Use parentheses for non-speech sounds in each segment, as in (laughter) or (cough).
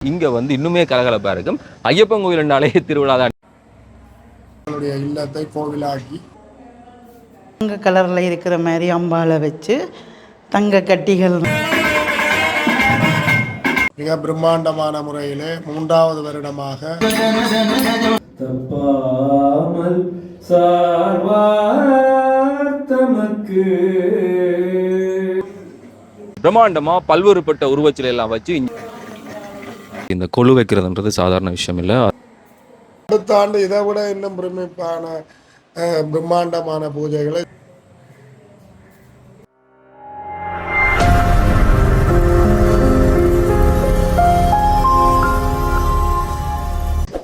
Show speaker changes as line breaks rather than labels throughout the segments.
இங்க வந்து இன்னுமே கலகலப்பா இருக்கும். ஐயப்பன் கோயில் என்றாலே (laughs) திருவிழா தான்.
இல்லத்தை கோவிலாக்கி.
தங்க கலரில் இருக்கிற மாதிரி அம்பாளை வச்சு தங்க கட்டிகள்.
மிக பிரம்மாண்டமான முறையிலே மூன்றாவது வருடமாக.
தப்பாமல் சார்வார் தமக்கு
பிரம்மாண்டமா பல்வேறுபட்ட உருவச்சிலை எல்லாம் வச்சு இங்க- இந்த கொழு வைக்கிறதுன்றது சாதாரண விஷயம் இல்லை
அடுத்த ஆண்டு இதை விட இன்னும் பிரமிப்பான அஹ், பிரம்மாண்டமான பூஜைகளை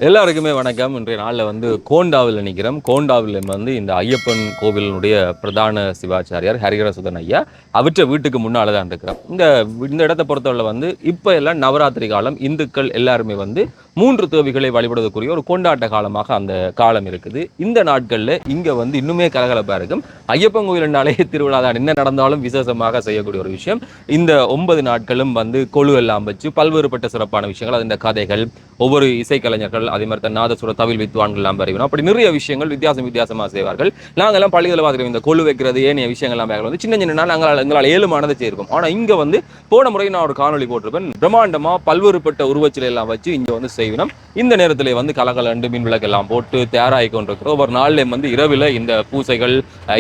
எல்லாருக்குமே வணக்கம். இன்றைய நாளில் வந்து கோண்டாவில் நிற்கிறோம். கோண்டாவில் வந்து இந்த ஐயப்பன் கோவிலினுடைய பிரதான சிவாச்சாரியார் ஹரிகரசுதன் ஐயா. அவற்றை வீட்டுக்கு முன்னால தான் இருக்கிறோம். இந்த இந்த இடத்தை பொறுத்தவரை வந்து இப்போ எல்லாம் நவராத்திரி காலம் இந்துக்கள் எல்லாருமே வந்து மூன்று தேவிகளை வழிபடுவதற்குரிய ஒரு கொண்டாட்ட காலமாக அந்த காலம் இருக்குது. இந்த நாட்களில் இங்கே வந்து இன்னுமே கலகலப்பாக இருக்கும். ஐயப்பன் கோயிலுனாலே திருவிழா தான் என்ன நடந்தாலும் விசேஷமாக செய்யக்கூடிய ஒரு விஷயம். இந்த ஒன்பது நாட்களும் வந்து கொழு எல்லாம் வச்சு பல்வேறுபட்ட சிறப்பான விஷயங்கள் அந்த கதைகள் ஒவ்வொரு இசைக்கலைஞர்கள் அதே மாதிரி தான் நாதசுர தவில் வித்வான்கள் எல்லாம் வரைவணும் அப்படி நிறைய விஷயங்கள் வித்தியாசம் வித்தியாசமாக செய்வார்கள். நாங்கள் எல்லாம் பள்ளியில் இந்த கொழு வைக்கிறது ஏனைய விஷயங்கள்லாம் பார்க்கலாம். வந்து சின்ன சின்ன நாங்கள் எங்களால் ஏழுமானதை செய்யிருக்கோம் ஆனால் இங்கே வந்து போன முறை நான் ஒரு காணொளி போட்டிருப்பேன். பிரம்மாண்டமாக பல்வேறுபட்ட உருவச்சிலை எல்லாம் வச்சு இங்கே வந்து செய்வினோம் இந்த நேரத்தில் வந்து கலகலண்டு மின் விளக்கு எல்லாம் போட்டு தயாராகி கொண்டிருக்கிறோம். ஒவ்வொரு நாள்லையும் வந்து இரவில் இந்த பூஜைகள்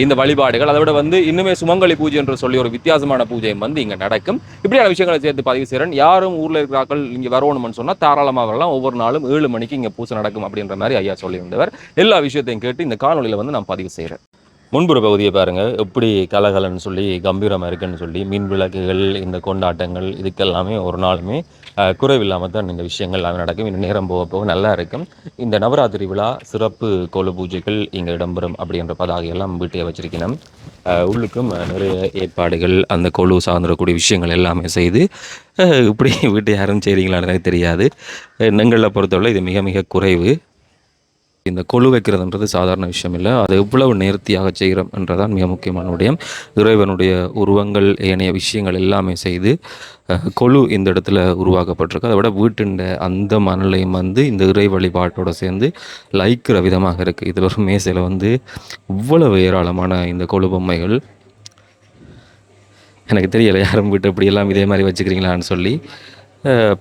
இந்த வழிபாடுகள் அதை விட வந்து இன்னுமே சுமங்கலி பூஜை என்று சொல்லி ஒரு வித்தியாசமான பூஜையும் வந்து இங்கே நடக்கும். இப்படியான விஷயங்களை சேர்த்து பதிவு செய்கிறேன் யாரும் ஊரில் இருக்கிறார்கள் இங்கே வரணும்னு சொன்னால் தாராளமாக வரலாம். ஒவ்வொரு நாளும் ஏழு மணிக்கு இங்கே பூஜை நடக்கும் அப்படின்ற மாதிரி ஐயா சொல்லியிருந்தவர். எல்லா விஷயத்தையும் கேட்டு இந்த காணொலியில் வந்து நான் பதிவு செய்கிறேன் முன்புற பகுதியை பாருங்கள் எப்படி கலகலன்னு சொல்லி கம்பீரமாக இருக்குன்னு சொல்லி மீன் விளக்குகள் இந்த கொண்டாட்டங்கள் இதுக்கெல்லாமே ஒரு நாளுமே குறைவில்லாமல் தான் இந்த விஷயங்கள் எல்லாமே நடக்கும். இன்னும் நேரம் போக போக நல்லா இருக்கும். இந்த நவராத்திரி விழா சிறப்பு கோல பூஜைகள் இங்கே இடம்பெறும் அப்படின்ற பதாகையெல்லாம் வீட்டையே வச்சிருக்கணும். உள்ளுக்கும் நிறைய ஏற்பாடுகள் அந்த கொழு சார்ந்திருக்கக்கூடிய விஷயங்கள் எல்லாமே செய்து இப்படி வீட்டை யாரும் செய்கிறீங்களான்னு தெரியாது. எங்களை பொறுத்தவரை இது மிக மிக குறைவு. இந்த கொழு வைக்கிறதுன்றது சாதாரண விஷயம் இல்லை அதை எவ்வளவு நேர்த்தியாக செய்கிறோம் என்றதான் மிக முக்கியமான விடயம். இறைவனுடைய உருவங்கள் ஏனைய விஷயங்கள் எல்லாமே செய்து கொழு இந்த இடத்துல உருவாக்கப்பட்டிருக்கு. அதை விட வீட்டின் அந்த மணலையும் வந்து இந்த இறை வழிபாட்டோடு சேர்ந்து லைக்கிற விதமாக இருக்குது இதில் ஒரு மேசையில் வந்து இவ்வளவு ஏராளமான இந்த கொழு பொம்மைகள். எனக்கு தெரியலை யாரும் வீட்டு இப்படியெல்லாம் இதே மாதிரி வச்சுக்கிறீங்களான்னு சொல்லி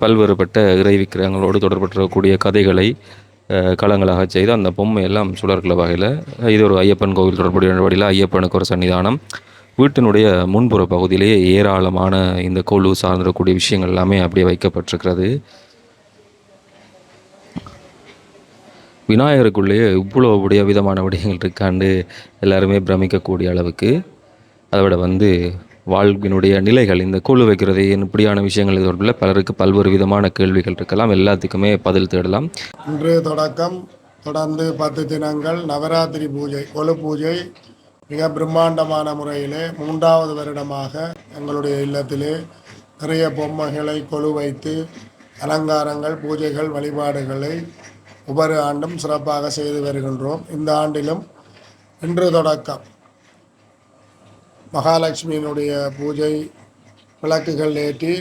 பல்வேறுபட்ட இறை விக்கிரகங்களோடு தொடர்பற்றக்கூடிய கதைகளை அஹ், களங்களாக செய்து அந்த பொம்மை எல்லாம் சுழற்கிற வகையில் இது ஒரு ஐயப்பன் கோவில் தொடர்புடைய வழியில் ஐயப்பனுக்கு ஒரு சன்னிதானம். வீட்டினுடைய முன்புற பகுதியிலேயே ஏராளமான இந்த கொழு சார்ந்திருக்கக்கூடிய விஷயங்கள் எல்லாமே அப்படியே வைக்கப்பட்டிருக்கிறது. விநாயகருக்குள்ளேயே இவ்வளோ உடைய விதமான விடயங்கள் இருக்காண்டு எல்லாருமே பிரமிக்கக்கூடிய அளவுக்கு அதை விட வந்து வாழ்வினுடைய நிலைகள் இந்த குழு வைக்கிறது இப்படியான விஷயங்கள் தொடர்பில் பலருக்கு பல்வேறு விதமான கேள்விகள் இருக்கலாம். எல்லாத்துக்குமே பதில் தேடலாம்.
இன்று தொடக்கம் தொடர்ந்து பத்து தினங்கள் நவராத்திரி பூஜை கொலு பூஜை மிக பிரம்மாண்டமான முறையிலே மூன்றாவது வருடமாக எங்களுடைய இல்லத்திலே நிறைய பொம்மைகளை கொலு வைத்து அலங்காரங்கள் பூஜைகள் வழிபாடுகளை ஒவ்வொரு ஆண்டும் சிறப்பாக செய்து வருகின்றோம். இந்த ஆண்டிலும் இன்று தொடக்கம். மகாலட்சுமியினுடைய பூஜை விளக்குகள் ஏற்றி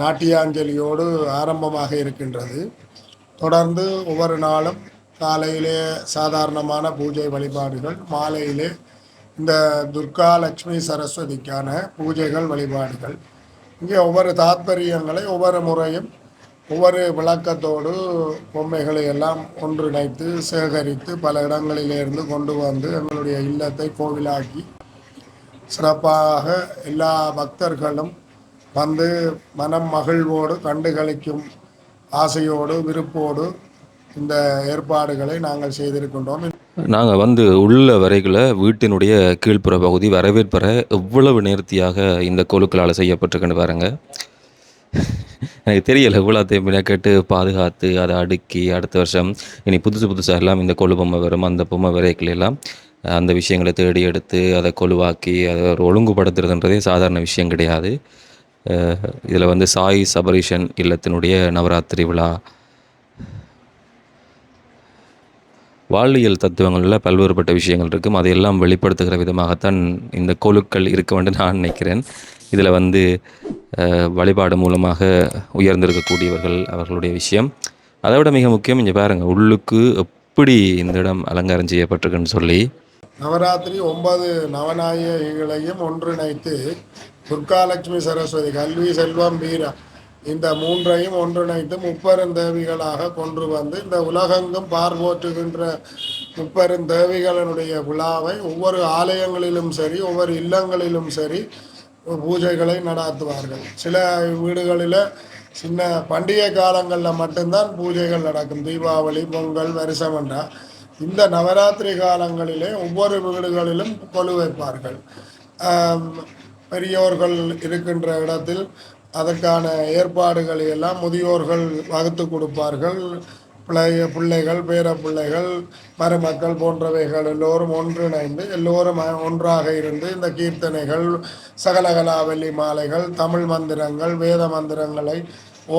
நாட்டியாஞ்சலியோடு ஆரம்பமாக இருக்கின்றது. தொடர்ந்து ஒவ்வொரு நாளும் காலையிலே சாதாரணமான பூஜை வழிபாடுகள் மாலையிலே இந்த துர்கா லட்சுமி சரஸ்வதிக்கான பூஜைகள் வழிபாடுகள். இங்கே ஒவ்வொரு தாத்பரியங்களை ஒவ்வொரு முறையும் ஒவ்வொரு விளக்கத்தோடு பொம்மைகளை எல்லாம் ஒன்றிணைத்து சேகரித்து பல இடங்களிலிருந்து கொண்டு வந்து எங்களுடைய இல்லத்தை கோவிலாக்கி சிறப்பாக எல்லா பக்தர்களும் வந்து மனம் மகிழ்வோடு கண்டுகளிக்கும் ஆசையோடு விருப்போடு இந்த ஏற்பாடுகளை நாங்கள் செய்திருக்கின்றோம்.
நாங்கள் வந்து உள்ள வரைகளை வீட்டினுடைய கீழ்ப்புற பகுதி வரவேற்பற எவ்வளவு நேர்த்தியாக இந்த கொழுக்களால் செய்யப்பட்டிருக்குன்னு பாருங்க. எனக்கு தெரியலை இவ்வளோத்தையும் கேட்டு பாதுகாத்து அதை அடுக்கி அடுத்த வருஷம் இனி புதுசு புதுசாக எல்லாம் இந்த கொழு பொம்மை வரும் அந்த பொம்மை விரைகள் எல்லாம் அந்த விஷயங்களை தேடி எடுத்து அதை கொழுவாக்கி அதை ஒரு ஒழுங்குபடுத்துறதுன்றதே சாதாரண விஷயம் கிடையாது. இதில் வந்து சாய் சபரீஷன் இல்லத்தினுடைய நவராத்திரி விழா. வாழ்வியல் தத்துவங்களில் பல்வேறுபட்ட விஷயங்கள் இருக்கும் அதையெல்லாம் வெளிப்படுத்துகிற விதமாகத்தான் இந்த கொழுக்கள் இருக்க வேண்டும் நான் நினைக்கிறேன். இதில் வந்து வழிபாடு மூலமாக உயர்ந்திருக்கக்கூடியவர்கள் அவர்களுடைய விஷயம். அதை விட மிக முக்கியம் இங்கே பாருங்கள் உள்ளுக்கு எப்படி இந்த இடம் அலங்காரம் செய்யப்பட்டிருக்குன்னு சொல்லி.
நவராத்திரி ஒன்பது நவநாயகிகளையும் ஒன்றிணைத்து துர்காலட்சுமி சரஸ்வதி கல்வி செல்வம் வீரா இந்த மூன்றையும் ஒன்றிணைத்து முப்பெருந்தேவிகளாக கொண்டு வந்து இந்த உலகெங்கும் பார்வோற்றுகின்ற முப்பெருந்தேவிகளினுடைய விழாவை ஒவ்வொரு ஆலயங்களிலும் சரி ஒவ்வொரு இல்லங்களிலும் சரி பூஜைகளை நடாத்துவார்கள். சில வீடுகளில் சின்ன பண்டிகை காலங்களில் மட்டும்தான் பூஜைகள் நடக்கும். தீபாவளி பொங்கல் வருஷமண்டா இந்த நவராத்திரி காலங்களிலே ஒவ்வொரு வீடுகளிலும் கொலு வைப்பார்கள். பெரியோர்கள் இருக்கின்ற இடத்தில் அதற்கான ஏற்பாடுகளை எல்லாம் முதியோர்கள் வகுத்து கொடுப்பார்கள். பிள்ளைய பிள்ளைகள் பேர பிள்ளைகள் மருமக்கள் போன்றவைகள் எல்லோரும் ஒன்றிணைந்து எல்லோரும் ஒன்றாக இருந்து இந்த கீர்த்தனைகள் சகலகலாவல்லி மாலைகள் தமிழ் மந்திரங்கள் வேத மந்திரங்களை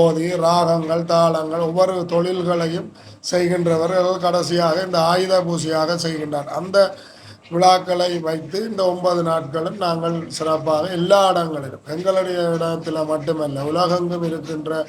ஓதி ராகங்கள் தாளங்கள் ஒவ்வொரு தொழில்களையும் செய்கின்றவர்கள் கடைசியாக இந்த ஆயுத பூசையாக செய்கின்றார். அந்த விழாக்களை வைத்து இந்த ஒன்பது நாட்களும் நாங்கள் சிறப்பாக எல்லா இடங்களிலும் எங்களுடைய இடத்துல மட்டுமல்ல உலகெங்கும் இருக்கின்ற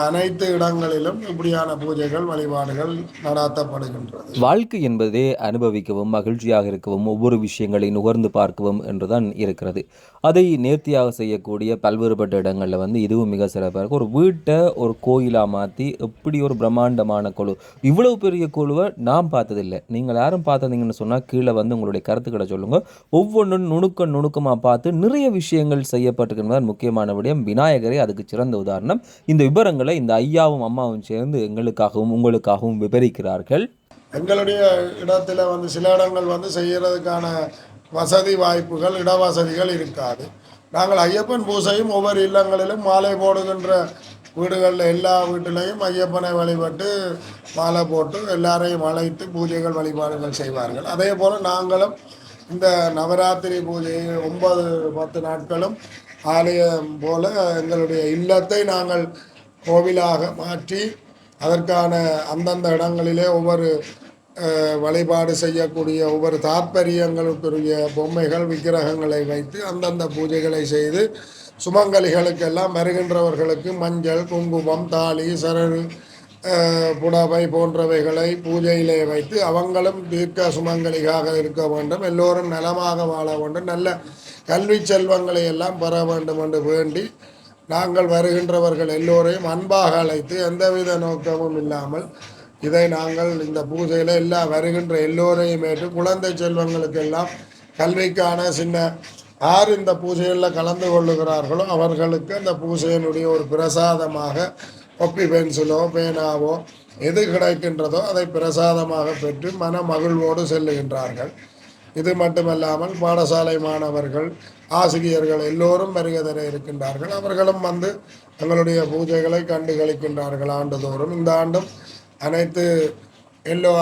அனைத்து இடங்களிலும் இப்படியான பூஜைகள் வழிபாடுகள் நடாத்தப்படுகின்றது.
வாழ்க்கை என்பதே அனுபவிக்கவும் மகிழ்ச்சியாக இருக்கவும் ஒவ்வொரு விஷயங்களை நுகர்ந்து பார்க்கவும் என்றுதான் இருக்கிறது. அதை நேர்த்தியாக செய்யக்கூடிய பல்வேறுபட்ட இடங்களில் வந்து இதுவும் மிக சிறப்பாக இருக்கும் ஒரு வீட்டை ஒரு கோயிலாக மாற்றி எப்படி ஒரு பிரம்மாண்டமான குழு இவ்வளவு பெரிய குழுவை நான் பார்த்ததில்லை. நீங்கள் யாரும் பார்த்ததீங்கன்னு சொன்னால் கீழே வந்து உங்களுடைய கருத்துக்களை சொல்லுங்கள் ஒவ்வொன்றும் நுணுக்க நுணுக்கமாக பார்த்து நிறைய விஷயங்கள் செய்யப்பட்டிருக்கின்றன முக்கியமான விடயம் விநாயகரே அதுக்கு சிறந்த உதாரணம். இந்த விவரங்களை இந்த ஐயாவும் அம்மாவும் சேர்ந்து எங்களுக்காகவும் உங்களுக்காகவும் விவரிக்கிறார்கள்
எங்களுடைய இடத்துல வந்து சில இடங்கள் வந்து செய்யறதுக்கான வசதி வாய்ப்புகள் இடவசதிகள் இருக்காது. நாங்கள் ஐயப்பன் பூசையும் ஒவ்வொரு இல்லங்களிலும் மாலை போடுகின்ற வீடுகளில் எல்லா வீட்டிலையும் ஐயப்பனை வழிபட்டு மாலை போட்டு எல்லாரையும் அழைத்து பூஜைகள் வழிபாடுகள் செய்வார்கள். அதே போல் நாங்களும் இந்த நவராத்திரி பூஜை ஒன்பது பத்து நாட்களும் ஆலயம் போல எங்களுடைய இல்லத்தை நாங்கள் கோவிலாக மாற்றி அதற்கான அந்தந்த இடங்களிலே ஒவ்வொரு வழிபாடு செய்யக்கூடிய ஒவ்வொரு தாற்பரியங்களுக்குரிய பொம்மைகள் விக்கிரகங்களை வைத்து அந்தந்த பூஜைகளை செய்து சுமங்கலிகளுக்கெல்லாம் வருகின்றவர்களுக்கு மஞ்சள் குங்குமம் தாலி சரடு புடவை போன்றவைகளை பூஜையிலே வைத்து அவங்களும் தீர்க்க சுமங்கலிகாக இருக்க வேண்டும். எல்லோரும் நலமாக வாழ வேண்டும். நல்ல கல்வி செல்வங்களை எல்லாம் பெற வேண்டும் என்று வேண்டி நாங்கள் வருகின்றவர்கள் எல்லோரையும் அன்பாக அழைத்து எந்தவித நோக்கமும் இல்லாமல் இதை நாங்கள் இந்த பூஜையில் எல்லா வருகின்ற எல்லோரையும் ஏற்று குழந்தை செல்வங்களுக்கெல்லாம் கல்விக்கான சின்ன யார் இந்த பூஜைகளில் கலந்து கொள்ளுகிறார்களோ அவர்களுக்கு அந்த பூஜையினுடைய ஒரு பிரசாதமாக கொப்பி பென்சிலோ பேனாவோ எது கிடைக்கின்றதோ அதை பிரசாதமாக பெற்று மன மகிழ்வோடு செல்லுகின்றார்கள். இது மட்டுமல்லாமல் பாடசாலை மாணவர்கள் ஆசிரியர்கள் எல்லோரும் வருகை தர இருக்கின்றார்கள். அவர்களும் வந்து தங்களுடைய பூஜைகளை கண்டு கழிக்கின்றார்கள் ஆண்டுதோறும். இந்த ஆண்டும் அனைத்து எல்லோ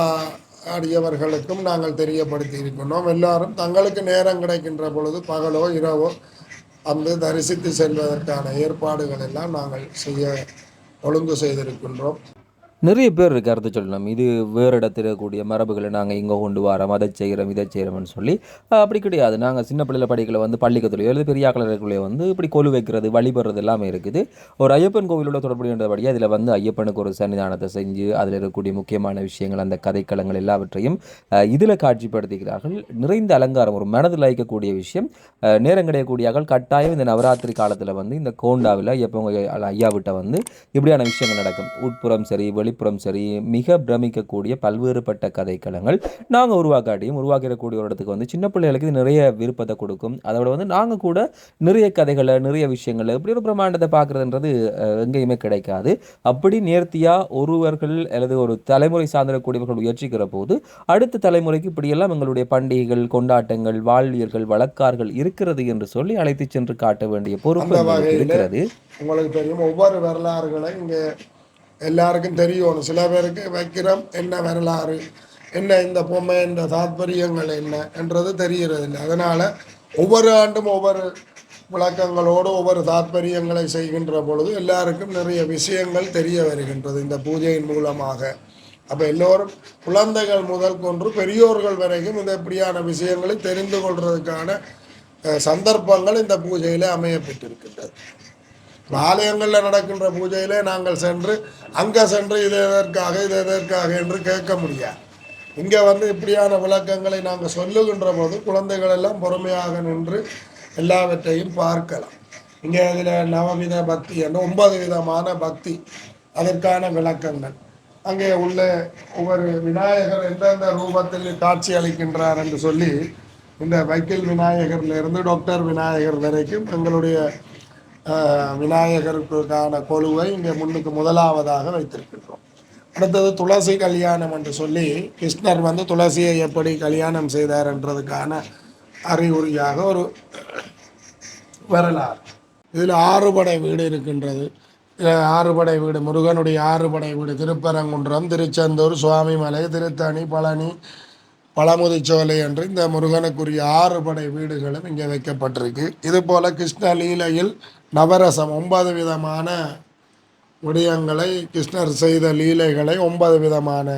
ஆடியவர்களுக்கும் நாங்கள் தெரியப்படுத்தி இருக்கின்றோம் எல்லாரும் தங்களுக்கு நேரம் கிடைக்கின்ற பொழுது பகலோ இரவோ வந்து தரிசித்து செல்வதற்கான ஏற்பாடுகள் எல்லாம் நாங்கள் செய்ய ஒழுங்கு செய்திருக்கின்றோம்.
நிறைய பேர் கருத்து சொல்லணும். இது வேறு இடத்துல இருக்கக்கூடிய மரபுகளை நாங்கள் இங்கே கொண்டு வரோம் அதை செய்கிறோம் இதை செய்கிறோம்னு சொல்லி அப்படி கிடையாது. நாங்கள் சின்ன பிள்ளைல படிக்கல வந்து பள்ளிக்கத்துலையோ அல்லது பெரிய ஆக்கலர்களையோ வந்து இப்படி கொலு வைக்கிறது வழிபடுறது எல்லாமே இருக்குது. ஒரு ஐயப்பன் கோவிலோட தொடர்புடையபடி அதில் வந்து ஐயப்பனுக்கு ஒரு சன்னிதானத்தை செஞ்சு அதில் இருக்கக்கூடிய முக்கியமான விஷயங்கள் அந்த கதைக்களங்கள் எல்லாவற்றையும் இதில் காட்சிப்படுத்துகிறார்கள். நிறைந்த அலங்காரம் ஒரு மனதில் லைக்கக்கூடிய விஷயம். நேரம் கிடையக்கூடியார்கள் கட்டாயம் இந்த நவராத்திரி காலத்தில் வந்து இந்த கோண்டாவில் ஐயப்பன் ஐயா விட்ட வந்து இப்படியான விஷயங்கள் நடக்கும். உட்புறம் சரி வெளி வெளிப்புறம் சரி மிக பிரமிக்கக்கூடிய பல்வேறுபட்ட கதைக்களங்கள் நாங்கள் உருவாக்காட்டியும் உருவாக்கிடக்கூடிய ஒரு இடத்துக்கு வந்து சின்ன பிள்ளைகளுக்கு இது நிறைய விருப்பத்தை கொடுக்கும். அதோட வந்து நாங்கள் கூட நிறைய கதைகளை நிறைய விஷயங்களை இப்படி ஒரு பிரம்மாண்டத்தை பார்க்குறதுன்றது எங்கேயுமே கிடைக்காது. அப்படி நேர்த்தியாக ஒருவர்கள் அல்லது ஒரு தலைமுறை சார்ந்திருக்கக்கூடியவர்கள் உயர்ச்சிக்கிற போது அடுத்த தலைமுறைக்கு இப்படியெல்லாம் எங்களுடைய பண்டிகைகள் கொண்டாட்டங்கள் வாழ்வியர்கள் வழக்கார்கள் இருக்கிறது என்று சொல்லி அழைத்து சென்று காட்ட வேண்டிய பொறுப்பு இருக்கிறது.
உங்களுக்கு தெரியும் ஒவ்வொரு வரலாறுகளை இங்கே எல்லாருக்கும் தெரியணும் சில பேருக்கு வைக்கிறோம் என்ன வரலாறு? என்ன இந்த பொம்மை இந்த தாத்பரியங்கள் என்ன என்றது தெரிகிறதில்லை. அதனால் ஒவ்வொரு ஆண்டும் ஒவ்வொரு விளக்கங்களோடு ஒவ்வொரு தாத்பரியங்களை செய்கின்ற பொழுது எல்லாருக்கும் நிறைய விஷயங்கள் தெரிய வருகின்றது இந்த பூஜையின் மூலமாக. அப்போ எல்லோரும் குழந்தைகள் முதல் கொன்று பெரியோர்கள் வரைக்கும் இந்த இப்படியான விஷயங்களை தெரிந்து கொள்வதற்கான சந்தர்ப்பங்கள் இந்த பூஜையில் அமையப்பட்டிருக்கின்றது. ஆலயங்களில் நடக்கின்ற பூஜையிலே நாங்கள் சென்று அங்கே சென்று இது எதற்காக இது எதற்காக என்று கேட்க முடியாது. இங்கே வந்து இப்படியான விளக்கங்களை நாங்கள் சொல்லுகின்ற போது குழந்தைகள் எல்லாம் பொறுமையாக நின்று எல்லாவற்றையும் பார்க்கலாம். இங்கே இதில் நவவித பக்தி என்ற ஒன்பது விதமான பக்தி. அதற்கான விளக்கங்கள். அங்கே உள்ள ஒவ்வொரு விநாயகர் எந்தெந்த ரூபத்தில் காட்சி அளிக்கின்றார் என்று சொல்லி இந்த வைக்கில் விநாயகர்லேருந்து டாக்டர் விநாயகர் வரைக்கும் எங்களுடைய விநாயகருக்கான கொலுவை இங்கே முன்னுக்கு முதலாவதாக வைத்திருக்கின்றோம். அடுத்தது துளசி கல்யாணம் என்று சொல்லி கிருஷ்ணர் வந்து துளசியை எப்படி கல்யாணம் செய்தார் என்றதுக்கான அறிகுறியாக ஒரு வரலாறு. இதில் ஆறுபடை வீடு இருக்கின்றது. ஆறுபடை வீடு முருகனுடைய ஆறுபடை வீடு திருப்பரங்குன்றம் திருச்செந்தூர் சுவாமிமலை திருத்தணி பழனி பழமுதிச்சோலை என்று இந்த முருகனுக்குரிய ஆறு படை வீடுகளும் இங்கே வைக்கப்பட்டிருக்கு. இது போல கிருஷ்ண லீலையில் நவரசம் ஒன்பது விதமான விடயங்களை கிருஷ்ணர் செய்த லீலைகளை ஒன்பது விதமான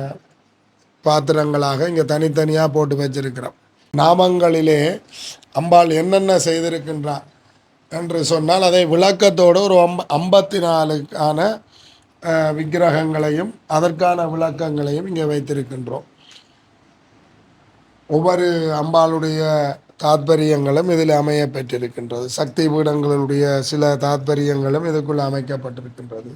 பாத்திரங்களாக இங்கே தனித்தனியாக போட்டு வச்சிருக்கிறோம். நாமங்களிலே அம்பாள் என்னென்ன செய்திருக்கின்றார் என்று சொன்னால் அதை விளக்கத்தோடு ஒரு அம்ப ஐம்பத்தி நாலுக்கான விக்கிரகங்களையும் அதற்கான விளக்கங்களையும் இங்கே வைத்திருக்கின்றோம். ஒவ்வொரு அம்பாளுடைய தாத்பரியங்களும் இதில் அமைய பெற்றிருக்கின்றது. சக்தி பீடங்களுடைய சில தாத்பரியங்களும் இதுக்குள்ள அமைக்கப்பட்டிருக்கின்றது.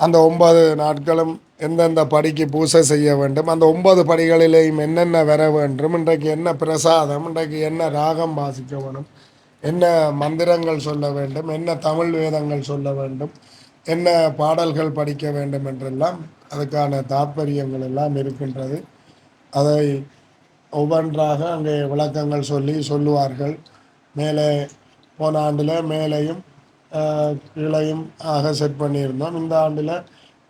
அந்த ஒன்பது நாட்களும் எந்தெந்த படிக்கு பூசை செய்ய வேண்டும் அந்த ஒன்பது படிகளிலேயும் என்னென்ன வர வேண்டும் இன்றைக்கு என்ன பிரசாதம் இன்றைக்கு என்ன ராகம் வாசிக்க வேணும் என்ன மந்திரங்கள் சொல்ல வேண்டும் என்ன தமிழ் வேதங்கள் சொல்ல வேண்டும் என்ன பாடல்கள் படிக்க வேண்டும் என்றெல்லாம் அதுக்கான தாத்பரியங்கள் எல்லாம் இருக்கின்றது. அதை ஒவ்வொன்றாக அங்கே விளக்கங்கள் சொல்லி சொல்லுவார்கள். மேலே போன ஆண்டில் மேலேயும் கீழையும் ஆக செட் பண்ணியிருந்தோம். இந்த ஆண்டில்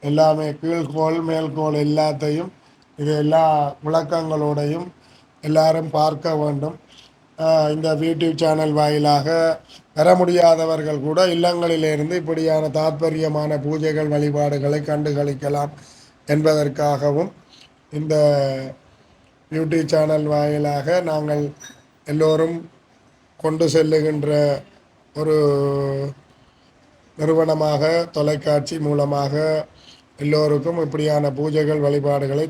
எல்லாமே கீழ்கோள் மேல்கோள் எல்லாத்தையும் இது எல்லா விளக்கங்களோடையும் எல்லாரும் பார்க்க வேண்டும். இந்த யூடியூப் சேனல் வாயிலாக பெற முடியாதவர்கள் கூட இல்லங்களிலிருந்து இப்படியான தாற்பயமான பூஜைகள் வழிபாடுகளை கண்டுகளிக்கலாம் என்பதற்காகவும் இந்த யூடியூப் சேனல் வாயிலாக நாங்கள் எல்லோரும் கொண்டு செல்லுகின்ற ஒரு நிறுவனமாக தொலைக்காட்சி மூலமாக எல்லோருக்கும் இப்படியான பூஜைகள் வழிபாடுகளை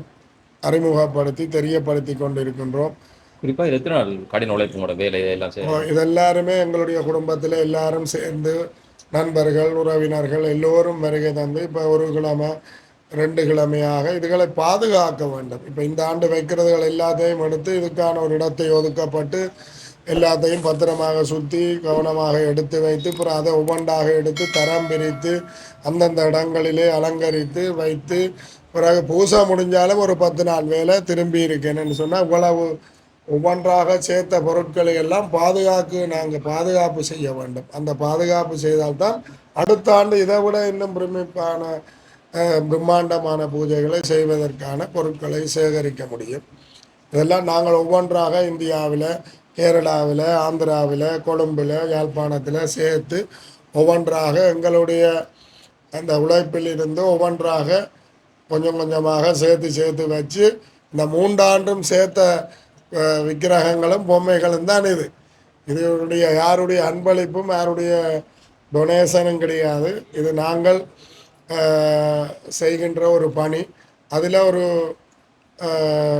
அறிமுகப்படுத்தி தெரியப்படுத்தி கொண்டிருக்கின்றோம்.
குறிப்பாக இது எத்தனை நாள் கடின உழைப்புங்களோட வேலை எல்லாம் செய்ய
இதெல்லாருமே எங்களுடைய குடும்பத்தில் எல்லாரும் சேர்ந்து நண்பர்கள் உறவினர்கள் எல்லோரும் வருகை தந்து இப்போ ஒரு கிழமை ரெண்டு கிழமையாக இதுகளை பாதுகாக்க வேண்டும். இப்போ இந்த ஆண்டு வைக்கிறதுகள் எல்லாத்தையும் எடுத்து இதுக்கான ஒரு இடத்தை ஒதுக்கப்பட்டு எல்லாத்தையும் பத்திரமாக சுற்றி கவனமாக எடுத்து வைத்து அப்புறம் அதை ஒவ்வொன்றாக எடுத்து தரம் பிரித்து அந்தந்த இடங்களிலே அலங்கரித்து வைத்து பிறகு பூசா முடிஞ்சாலும் ஒரு பத்து நாள் வேலை திரும்பி இருக்கேன்னு சொன்னால் இவ்வளவு ஒவ்வொன்றாக சேர்த்த பொருட்களை எல்லாம் பாதுகாக்கு நாங்கள் பாதுகாப்பு செய்ய வேண்டும். அந்த பாதுகாப்பு செய்தால்தான் அடுத்த ஆண்டு இதை விட இன்னும் பிரமிப்பான பிரம்மாண்டமான பூஜைகளை செய்வதற்கான பொருட்களை சேகரிக்க முடியும். இதெல்லாம் நாங்கள் ஒவ்வொன்றாக இந்தியாவில் கேரளாவில் ஆந்திராவில் கொழும்பில் யாழ்ப்பாணத்தில் சேர்த்து ஒவ்வொன்றாக எங்களுடைய அந்த உழைப்பில் இருந்து ஒவ்வொன்றாக கொஞ்சம் கொஞ்சமாக சேர்த்து சேர்த்து வச்சு இந்த மூன்றாண்டும் சேர்த்த விக்கிரகங்களும் பொம்மைகளும் தான் இது. இதனுடைய யாருடைய அன்பளிப்பும் யாருடைய டொனேஷனும் கிடையாது. இது நாங்கள் செய்கின்ற ஒரு பணி அதில் ஒரு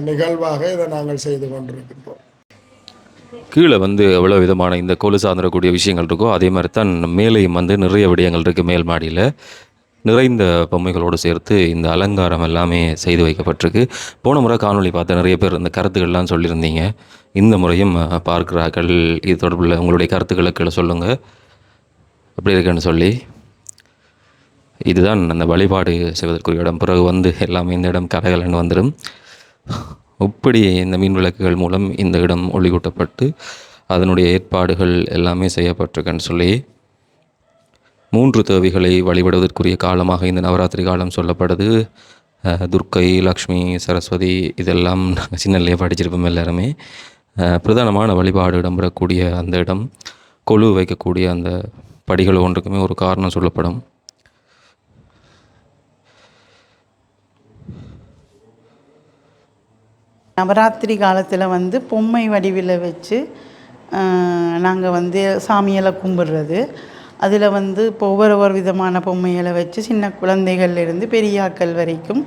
நிகழ்வாக இதை நாங்கள் செய்து கொண்டிருக்கின்றோம்.
கீழே வந்து எவ்வளோ விதமான இந்த கொலு சார்ந்திடக்கூடிய விஷயங்கள் இருக்கோ அதே மாதிரி தான் மேலேயும் வந்து நிறைய விடயங்கள் இருக்குது மேல் மாடியில். நிறைந்த பொம்மைகளோடு சேர்த்து இந்த அலங்காரம் எல்லாமே செய்து வைக்கப்பட்டிருக்கு. போன முறை காணொளி பார்த்த நிறைய பேர் இந்த கருத்துக்கள்லாம் சொல்லியிருந்தீங்க. இந்த முறையும் அஹ், பார்க்கிறார்கள். இது தொடர்பில் உங்களுடைய கருத்துக்களை கீழே சொல்லுங்கள் அப்படி இருக்குன்னு சொல்லி. இதுதான் அந்த வழிபாடு செய்வதற்குரிய இடம். பிறகு வந்து எல்லாமே இந்த இடம் கரைகலன்னு வந்துடும். இப்படி இந்த மீன் விளக்குகள் மூலம் இந்த இடம் ஒளிகூட்டப்பட்டு அதனுடைய ஏற்பாடுகள் எல்லாமே செய்யப்பட்டிருக்குன்னு சொல்லி மூன்று தேவிகளை வழிபடுவதற்குரிய காலமாக இந்த நவராத்திரி காலம் சொல்லப்படுது. துர்க்கை லக்ஷ்மி சரஸ்வதி இதெல்லாம் நாங்கள் சின்னலையே படிச்சிருப்போம் எல்லாருமே. பிரதானமான வழிபாடு இடம்பெறக்கூடிய அந்த இடம். கொழு வைக்கக்கூடிய அந்த படிகள் ஒன்றுக்குமே ஒரு காரணம் சொல்லப்படும்.
நவராத்திரி காலத்தில் வந்து பொம்மை வடிவில் வச்சு நாங்கள் வந்து சாமியெல்லாம் கும்பிடுறது. அதில் வந்து இப்போ ஒவ்வொரு ஒவ்வொரு விதமான பொம்மைகளை வச்சு சின்ன குழந்தைகள்லேருந்து பெரியாக்கள் வரைக்கும்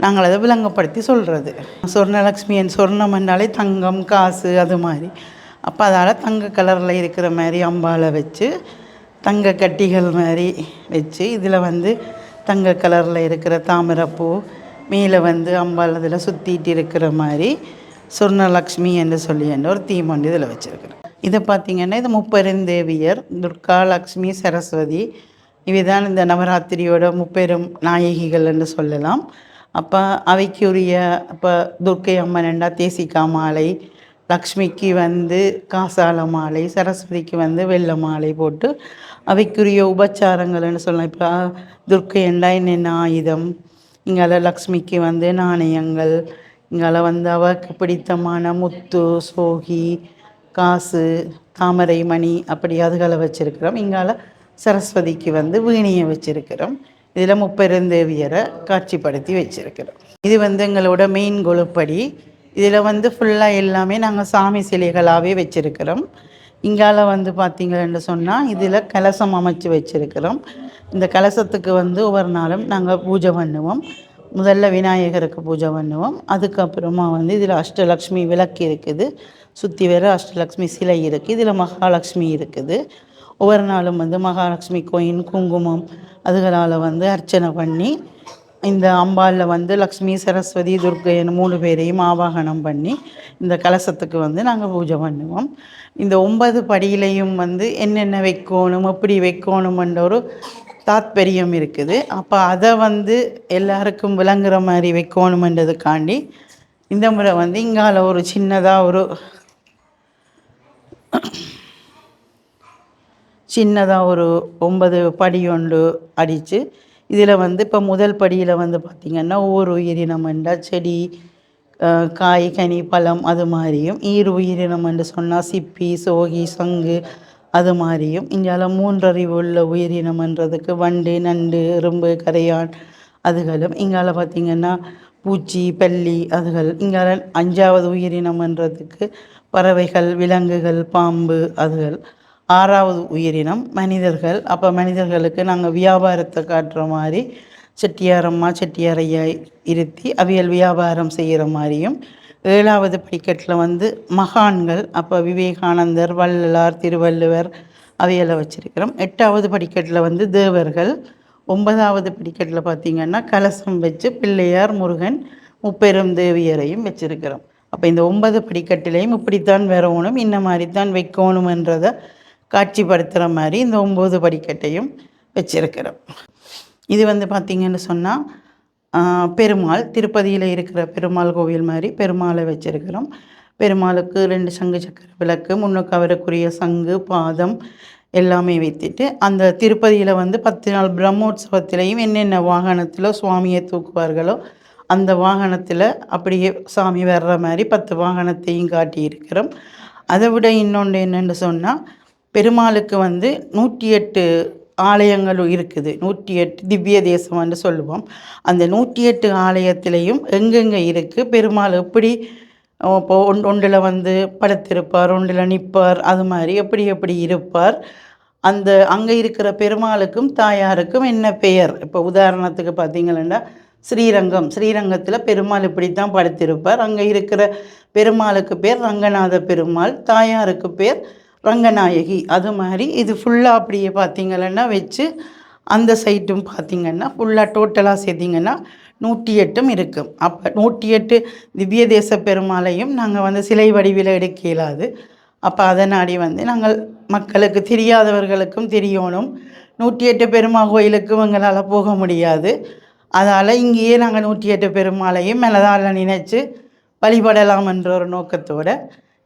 நாங்கள் அதை விளங்கப்படுத்தி சொல்கிறது சொர்ணலக்ஷ்மியன் சொர்ணம்னாலே தங்கம் காசு அது மாதிரி அப்போ அதால் தங்க கலரில் இருக்கிற மாதிரி அம்பாவை வச்சு தங்க கட்டிகள் மாதிரி வச்சு இதில் வந்து தங்க கலரில் இருக்கிற தாமரைப்பூ மேலே வந்து அம்பாள் இதில் சுற்றிட்டு இருக்கிற மாதிரி சொர்ணலக்ஷ்மி என்று சொல்லி என்ற ஒரு தீம் இதில் வச்சுருக்கிறேன் இதை பார்த்திங்கன்னா இது முப்பெருந்தேவியர் துர்கா லக்ஷ்மி சரஸ்வதி இவைதான் இந்த நவராத்திரியோட முப்பெரும் நாயகிகள் என்று சொல்லலாம். அப்போ அவைக்குரிய இப்போ துர்க்கை அம்மன்டா தேசிகா மாலை லக்ஷ்மிக்கு வந்து காசால மாலை சரஸ்வதிக்கு வந்து வெள்ளை மாலை போட்டு அவைக்குரிய உபச்சாரங்கள்னு சொல்லலாம். இப்போ துர்க்கை என்றா என்னென்ன ஆயுதம் இங்கால லக்ஷ்மிக்கு வந்து நாணயங்கள் இங்கால வந்து அவருக்கு பிடித்தமான முத்து சோகி காசு தாமரை மணி அப்படி அதுகளை வச்சுருக்கிறோம். இங்கால சரஸ்வதிக்கு வந்து வீணியை வச்சுருக்கிறோம். இதில் முப்பெருந்தேவியரை காட்சிப்படுத்தி வச்சுருக்கிறோம். இது வந்து எங்களோட மெயின் கொழுப்படி. இதில் வந்து ஃபுல்லாக எல்லாமே நாங்கள் சாமி சிலைகளாகவே வச்சுருக்கிறோம். இங்கால வந்து பார்த்தீங்கன்னு சொன்னால் இதில் கலசம் அமைச்சு வச்சுருக்கிறோம். இந்த கலசத்துக்கு வந்து ஒவ்வொரு நாளும் நாங்கள் பூஜை பண்ணுவோம். முதல்ல விநாயகருக்கு பூஜை பண்ணுவோம். அதுக்கப்புறமா வந்து இதில் அஷ்டலக்ஷ்மி விளக்கு இருக்குது. சுற்றி வேறு அஷ்டலக்ஷ்மி சிலை இருக்குது இதில் மகாலட்சுமி இருக்குது. ஒவ்வொரு நாளும் வந்து மகாலட்சுமி கோயின் குங்குமம் அதுகளால் வந்து அர்ச்சனை பண்ணி இந்த அம்பாளில் வந்து லக்ஷ்மி சரஸ்வதி துர்க்கைன்னு மூணு பேரையும் ஆவாகனம் பண்ணி இந்த கலசத்துக்கு வந்து நாங்கள் பூஜை பண்ணுவோம். இந்த ஒன்பது படியிலையும் வந்து என்னென்ன வைக்கணும் எப்படி வைக்கணுமென்ற ஒரு தாத்பரியம் இருக்குது. அப்போ அதை வந்து எல்லாருக்கும் விளங்குற மாதிரி வைக்கணுமென்றதுக்காண்டி இந்த முறை வந்து இங்கால ஒரு சின்னதாக ஒரு சின்னதாக ஒரு ஒன்பது படி ஒன்று அடித்து இதில் வந்து இப்போ முதல் படியில் வந்து பார்த்திங்கன்னா ஒவ்வொரு உயிரினம் என்றால் செடி காய் கனி பழம் அது மாதிரியும் ஈர் உயிரினம் என்று சொன்னால் சிப்பி சோகி சங்கு அது மாதிரியும் இங்கால மூன்றறிவு உள்ள உயிரினம்ன்றதுக்கு வண்டு நண்டு எறும்பு கரையான் அதுகளும் இங்கால பார்த்திங்கன்னா பூச்சி பள்ளி அதுகள் இங்கால அஞ்சாவது உயிரினம்ன்றதுக்கு பறவைகள் விலங்குகள் பாம்பு அதுகள் ஆறாவது உயிரினம் மனிதர்கள். அப்போ மனிதர்களுக்கு நாங்கள் வியாபாரத்தை காட்டுற மாதிரி செட்டியாரம்மா செட்டியாரையா இருத்தி அவியல் வியாபாரம் செய்கிற மாதிரியும் ஏழாவது படிக்கட்டில் வந்து மகான்கள் அப்போ விவேகானந்தர் வள்ளலார் திருவள்ளுவர் அவையெல்லாம் வச்சுருக்கிறோம். எட்டாவது படிக்கட்டில் வந்து தேவர்கள். ஒன்பதாவது படிக்கட்டில் பார்த்திங்கன்னா கலசம் வச்சு பிள்ளையார் முருகன் முப்பெரும் தேவியரையும் வச்சுருக்கிறோம். அப்போ இந்த ஒன்பது படிக்கட்டிலையும் இப்படித்தான் வரணும் இந்த மாதிரி தான் வைக்கணுமன்றதை காட்சிப்படுத்துகிற மாதிரி இந்த ஒம்பது படிக்கட்டையும் வச்சுருக்கிறோம். இது வந்து பார்த்திங்கன்னு சொன்னால் பெருமாள் திருப்பதியில் இருக்கிற பெருமாள் கோவில் மாதிரி பெருமாளை வச்சுருக்கிறோம். பெருமாளுக்கு ரெண்டு சங்கு சக்கர விளக்கு முன்னுக்கு அவருக்குரிய சங்கு பாதம் எல்லாமே வைத்துட்டு அந்த திருப்பதியில் வந்து பத்து நாள் பிரம்மோற்சவத்திலையும் என்னென்ன வாகனத்தில் சுவாமியை தூக்குவார்களோ அந்த வாகனத்தில் அப்படியே சாமி வர்ற மாதிரி பத்து வாகனத்தையும் காட்டியிருக்கிறோம். அதை விட இன்னொன்று என்னென்னு சொன்னால் பெருமாளுக்கு வந்து நூற்றி எட்டு ஆலயங்கள் இருக்குது. நூற்றி எட்டு திவ்ய தேசம்னு சொல்லுவோம். அந்த நூற்றி எட்டு ஆலயத்திலையும் எங்கெங்கே இருக்குது பெருமாள் எப்படி இப்போ ஒன் ஒன்றில் வந்து படுத்திருப்பார் ஒன்றில் நிற்பார் அது மாதிரி எப்படி எப்படி இருப்பார்? அந்த அங்கே இருக்கிற பெருமாளுக்கும் தாயாருக்கும் என்ன பெயர்? இப்போ உதாரணத்துக்கு பார்த்தீங்கன்னா ஸ்ரீரங்கம். ஸ்ரீரங்கத்தில் பெருமாள் இப்படி தான் படுத்திருப்பார். அங்கே இருக்கிற பெருமாளுக்கு பேர் ரங்கநாத பெருமாள் தாயாருக்கு பேர் ரங்கநாயகி. அது மாதிரி இது ஃபுல்லாக அப்படியே பார்த்தீங்கன்னா வச்சு அந்த சைட்டும் பார்த்தீங்கன்னா ஃபுல்லாக டோட்டலாக சேர்த்திங்கன்னா நூற்றி எட்டும் இருக்கும் அப்போ நூற்றி எட்டு திவ்ய தேச பெருமாளையும் நாங்கள் வந்து சிலை வடிவில் எடுக்க இயலாது. அப்போ அதனாடி வந்து நாங்கள் மக்களுக்கு தெரியாதவர்களுக்கும் தெரியணும். நூற்றி எட்டு பெருமா கோயிலுக்கும் எங்களால் போக முடியாது. அதால் இங்கேயே நாங்கள் நூற்றி எட்டு பெருமாளையும் மேலதாரில் நினைச்சு வழிபடலாம் என்ற ஒரு நோக்கத்தோடு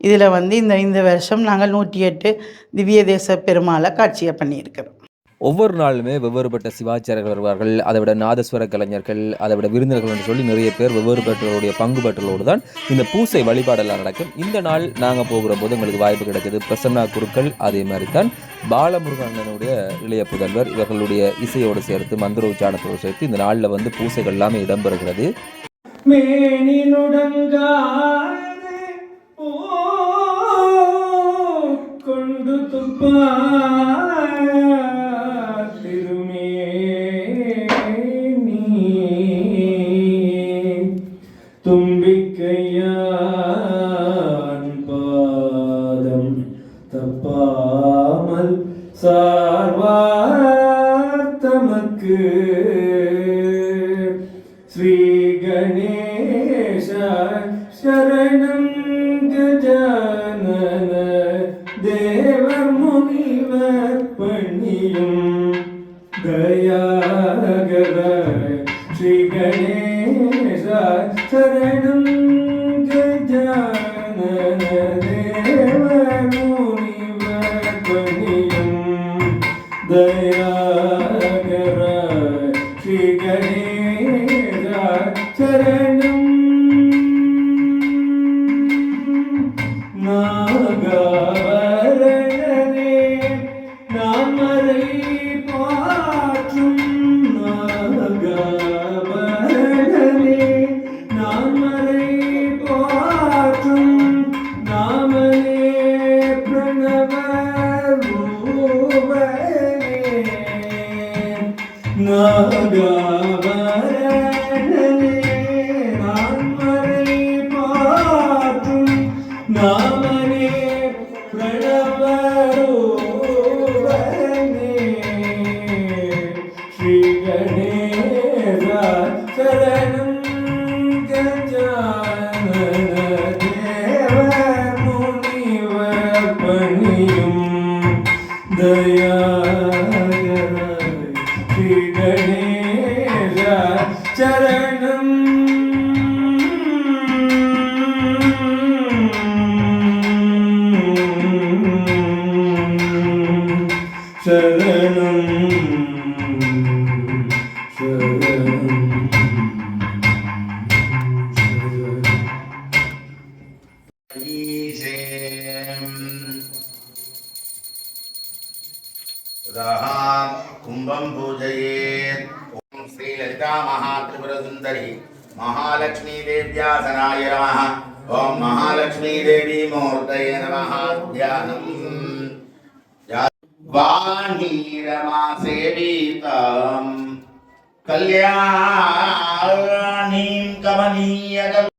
இதில் வந்து இந்த இந்த வருஷம் நாங்கள் நூற்றி எட்டு திவ்ய தேச பெருமாளை காட்சியை பண்ணியிருக்கிறோம்.
ஒவ்வொரு நாளுமே வெவ்வேறுபட்ட சிவாச்சாரியர்கள் வருவார்கள். அதை விட நாதஸ்வர கலைஞர்கள் அதை விட விருந்தினர்கள்னு சொல்லி நிறைய பேர் வெவ்வேறு பெற்றோருடைய பங்கு பெற்றலோடு தான் இந்த பூசை வழிபாடெல்லாம் நடக்கும். இந்த நாள் நாங்கள் போகிற போது எங்களுக்கு வாய்ப்பு கிடைச்சது பிரசன்னா குருக்கள் அதே மாதிரி தான் பாலமுருகனுடைய இளைய புதல்வர் இவர்களுடைய இசையோடு சேர்த்து மந்திர உச்சாரணத்தோடு சேர்த்து இந்த நாளில் வந்து பூசைகள் எல்லாமே இடம்பெறுகிறது.
மேனினுடங்காது ஒரு
ಗಣೇ विद्यासनाय नमः। ओम महालक्ष्मी देवी मूर्तये नमः। ध्यानम्। वाणीरमासेविताम्। कल्याणीं कमनीयकम्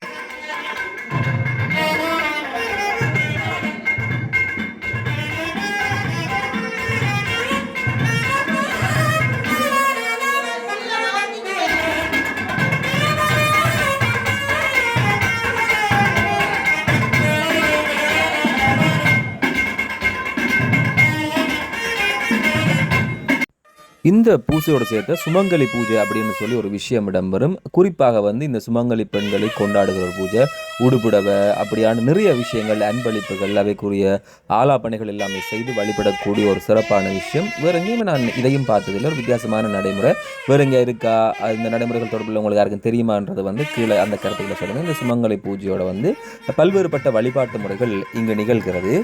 இந்த பூஜையோடு சேர்த்து சுமங்கலி பூஜை அப்படின்னு சொல்லி ஒரு விஷயம் இடம்பெறும். குறிப்பாக வந்து இந்த சுமங்கலி பெண்களை கொண்டாடுகிற ஒரு பூஜை. உடுப்புடவை அப்படியான நிறைய விஷயங்கள் அன்பளிப்புகள் அவைக்குரிய ஆலாப்பணிகள் எல்லாமே செய்து வழிபடக்கூடிய ஒரு சிறப்பான விஷயம். வேற எங்கேயுமே நான் இதையும் பார்த்ததில்லை. ஒரு வித்தியாசமான நடைமுறை. வேற எங்கே இருக்கா? இந்த நடைமுறைகள் தொடர்பில் உங்களுக்கு யாருக்கும் தெரியுமான்றது வந்து கீழே அந்த கருத்துக்களை சொல்லுங்கள் இந்த சுமங்கலி பூஜையோட வந்து பல்வேறுபட்ட வழிபாட்டு முறைகள் இங்கு நிகழ்கிறது.